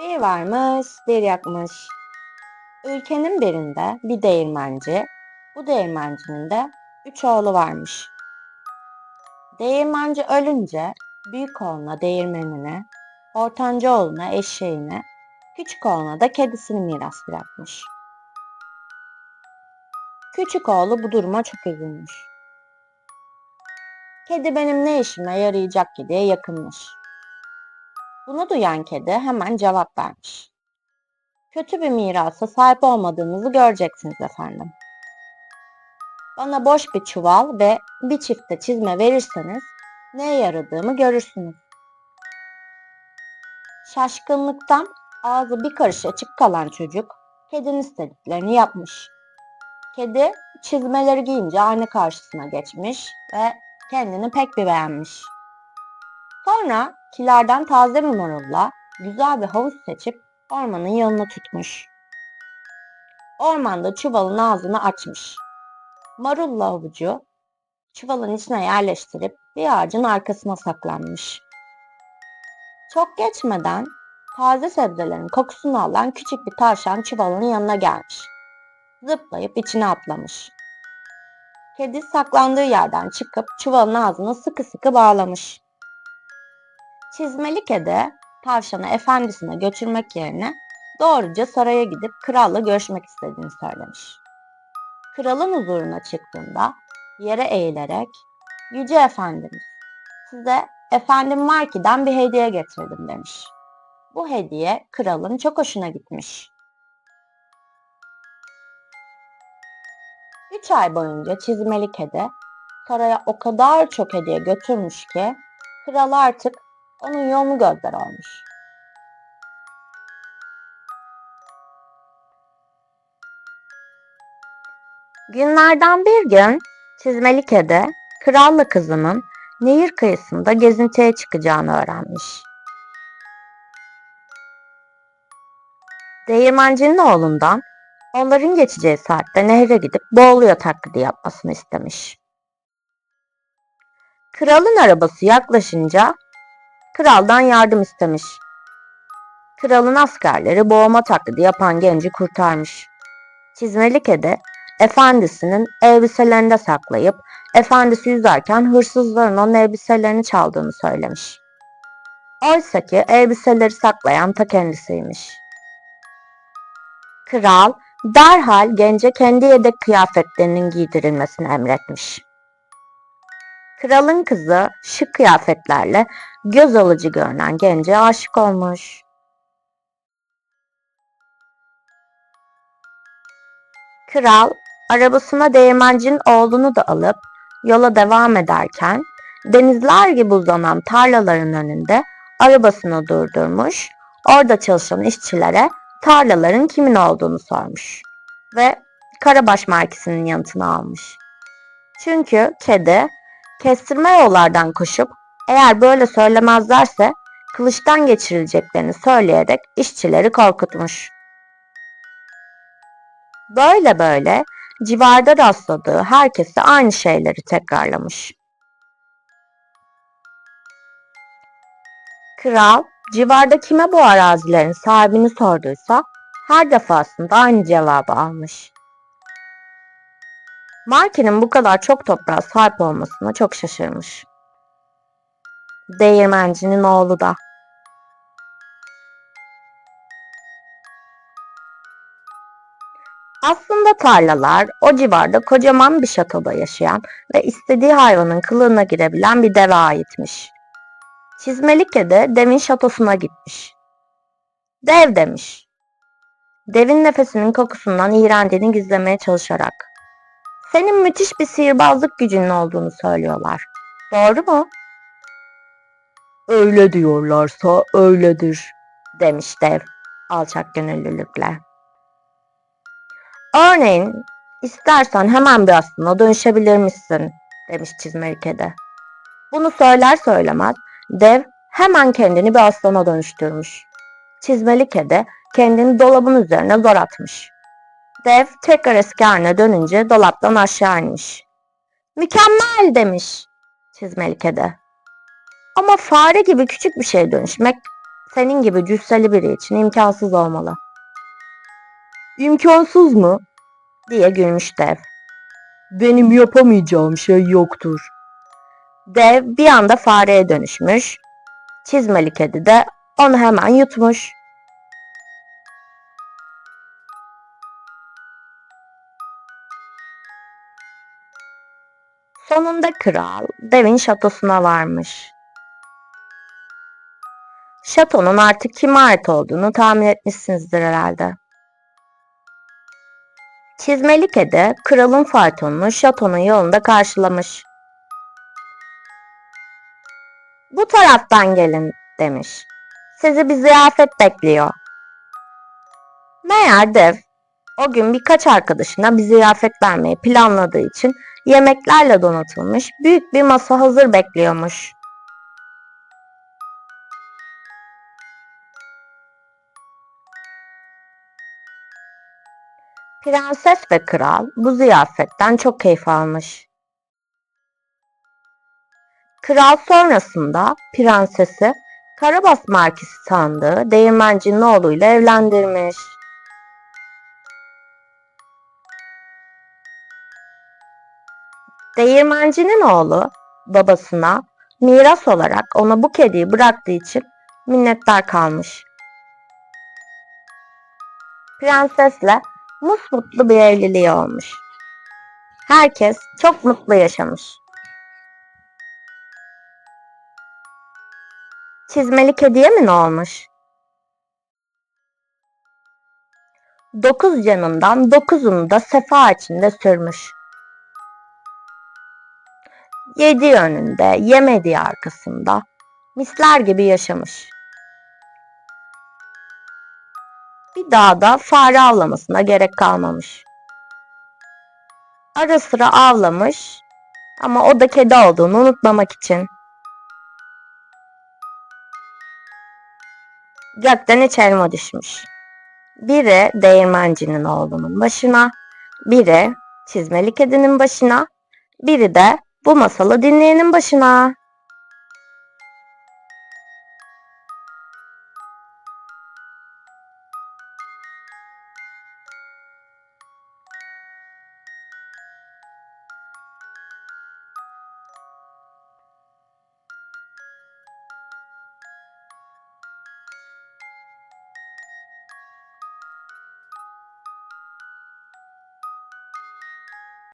Bir varmış, bir yakmış. Ülkenin birinde bir değirmenci, bu değirmencinin de üç oğlu varmış. Değirmenci ölünce büyük oğluna değirmenini, ortanca oğluna eşeğini, küçük oğluna da kedisini miras bırakmış. Küçük oğlu bu duruma çok üzülmüş. Kedi benim ne işime yarayacak ki diye yakınmış. Bunu duyan kedi hemen cevap vermiş. Kötü bir mirasa sahip olmadığınızı göreceksiniz efendim. Bana boş bir çuval ve bir çifte çizme verirseniz neye yaradığımı görürsünüz. Şaşkınlıktan ağzı bir karış açık kalan çocuk kedinin istediklerini yapmış. Kedi çizmeleri giyince ayna karşısına geçmiş ve kendini pek bir beğenmiş. Sonra kilerden taze bir marulla güzel bir havuz seçip ormanın yanına tutmuş. Ormanda çuvalın ağzını açmış. Marulla havucu çuvalın içine yerleştirip bir ağacın arkasına saklanmış. Çok geçmeden taze sebzelerin kokusunu alan küçük bir tavşan çuvalın yanına gelmiş. Zıplayıp içine atlamış. Kedi saklandığı yerden çıkıp çuvalın ağzını sıkı sıkı bağlamış. Çizmeli kedi tavşanı efendisine götürmek yerine doğruca saraya gidip kralla görüşmek istediğini söylemiş. Kralın huzuruna çıktığında yere eğilerek Yüce Efendimiz size efendim var ki'den bir hediye getirdim demiş. Bu hediye kralın çok hoşuna gitmiş. Üç ay boyunca çizmeli kedi saraya o kadar çok hediye götürmüş ki kral artık onun yolunu gözler olmuş. Günlerden bir gün çizmeli kedi kralla kızının nehir kıyısında gezintiye çıkacağını öğrenmiş. Değirmencinin oğlundan onların geçeceği saatte nehre gidip boğuluyor taklidi yapmasını istemiş. Kralın arabası yaklaşınca kraldan yardım istemiş. Kralın askerleri boğma taklidi yapan genci kurtarmış. Çizmeli kedi efendisinin elbiselerinde saklayıp efendisi yüzerken hırsızların onun elbiselerini çaldığını söylemiş. Oysa ki elbiseleri saklayan ta kendisiymiş. Kral derhal gence kendi yedek kıyafetlerinin giydirilmesini emretmiş. Kralın kızı şık kıyafetlerle göz alıcı görünen gence aşık olmuş. Kral arabasına değirmencinin oğlunu da alıp yola devam ederken denizler gibi uzanan tarlaların önünde arabasını durdurmuş, orada çalışan işçilere tarlaların kimin olduğunu sormuş ve Karabaş markasının yanıtını almış. Çünkü kedi kestirme yollardan koşup eğer böyle söylemezlerse kılıçtan geçirileceklerini söyleyerek işçileri korkutmuş. Böyle böyle civarda rastladığı herkese aynı şeyleri tekrarlamış. Kral civarda kime bu arazilerin sahibini sorduysa her defasında aynı cevabı almış. Marke'nin bu kadar çok toprağa sahip olmasına çok şaşırmış. Değirmencinin oğlu da. Aslında tarlalar o civarda kocaman bir şatoda yaşayan ve istediği hayvanın kılığına girebilen bir deve aitmiş. Çizmeli kedi devin şatosuna gitmiş. Dev demiş. Devin nefesinin kokusundan iğrendiğini gizlemeye çalışarak. Senin müthiş bir sihirbazlık gücünün olduğunu söylüyorlar. Doğru mu? Öyle diyorlarsa öyledir, demiş dev alçak gönüllülükle. Örneğin istersen hemen bir aslına dönüşebilirmişsin, demiş çizmeli kedi. Bunu söyler söylemez dev hemen kendini bir aslana dönüştürmüş. Çizmeli kedi kendini dolabın üzerine zor atmış. Dev tekrar eski haline dönünce dolaptan aşağı inmiş. Mükemmel demiş çizmeli kedi. Ama fare gibi küçük bir şeye dönüşmek Senin gibi cüsseli biri için imkansız olmalı. İmkansız mı? diye gülmüş dev. Benim yapamayacağım şey yoktur. Dev bir anda fareye dönüşmüş. Çizmeli kedi de onu hemen yutmuş. Sonunda kral devin şatosuna varmış. Şatonun artık kime ait olduğunu tahmin etmişsinizdir herhalde. Çizmeli kedi kralın faytonunu şatonun yolunda karşılamış. Bu taraftan gelin demiş. Sizi bir ziyafet bekliyor. Meğer dev o gün birkaç arkadaşına bir ziyafet vermeyi planladığı için yemeklerle donatılmış büyük bir masa hazır bekliyormuş. Prenses ve kral bu ziyafetten çok keyif almış. Kral sonrasında prensesi Karabas Markisi sandığı değirmencinin oğluyla evlendirmiş. Değirmencinin oğlu babasına miras olarak ona bu kediyi bıraktığı için minnettar kalmış. Prensesle musmutlu bir evliliği olmuş. Herkes çok mutlu yaşamış. Çizmeli kediye mi ne olmuş? Dokuz canından dokuzunu da sefa içinde sürmüş. Yediği önünde, yemediği arkasında, misler gibi yaşamış. Bir daha da fare avlamasına gerek kalmamış. Ara sıra avlamış ama o da kedi olduğunu unutmamak için. Gökten üç elma düşmüş. Biri değirmencinin oğlunun başına, biri çizmeli kedinin başına, biri de bu masalı dinleyenin başına.